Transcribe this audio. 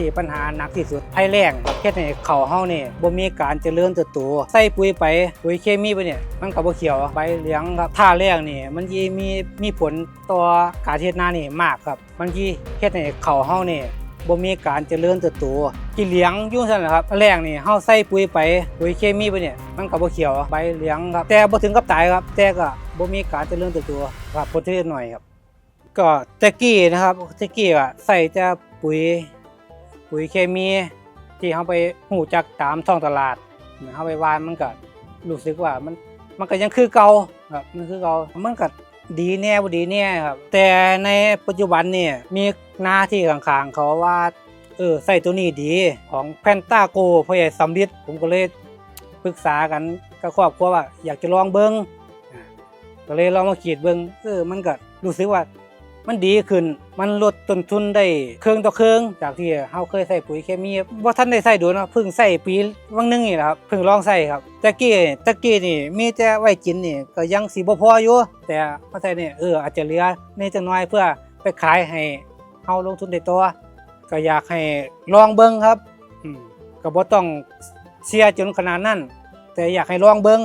ที่ปัญหาหนักที่สุดภัยแล้งเฮ็ดให้ข้าวเฮานี่บ่มีการเจริญเติบโตใส่ปุ๋ยไปปุ๋ยเคมีไปเนี่ยมันก็บ่เขียวใบเหลืองครับถ้าแล้งนี่มันสิมีมีผลต่อการเฮ็ดนานี่มากครับ มันสิเฮ็ดให้ข้าวเฮานี่บ่มีการเจริญเติบโตที่เหลียงยู่ซั่นแหละครับแล้งนี่เฮาใส่ปุ๋ยไปปุ๋ยเคมีไปเนี่ยมันก็บ่เขียวใบเหลืองครับแต่บ่ถึงกับตายครับ แต่ก็บ่มีการเจริญเติบโตครับผลผลิตน้อยครับ ก็ตะกี้นะครับตะกี้อะใส่แต่ปุ๋ย ปุ๋ยเคมีที่เขาไปหูจักตามท้องตลาดเขาไปวานมันก็รู้สึกว่ามันมันก็ยังคือเก่าครับมันคือเก่ามันก็ดีแน่บ่ดีแน่ครับแต่ในปัจจุบันนี่มีหน้าที่ข้างๆเขาว่าเออใส่ตัวนี้ดีของแพนต้าโกพ่อใหญ่สำลิดผมก็เลยปรึกษากันกับครอบครัวว่าอยากจะลองเบิ้งอ่าก็เลยลองมาขีดเบิ้งเออมันก็รู้สึกว่า มันดีขึ้น มันลดต้นทุนได้เครื่องต่อเครื่องจากที่เฮาเคยใส่ปุ๋ยเคมีว่าท่านได้ใส่ดูนะเพิ่งใส่ปีวังหนึงนี่แหละครับเพิ่งลองใส่ครับตะกี้ตะกี้นี่มีแต่ไว้กินนี่ก็ยังสิบ่พออยู่แต่มาใส่นี่เอออาจจะเหลือในจังน้อยเพื่อไปขายให้เฮาลงทุนได้ตัวก็อยากให้ลองเบิ่งครับก็บ่ต้องเสียจนขนาดนั้นแต่อยากให้ลองเบิ่ง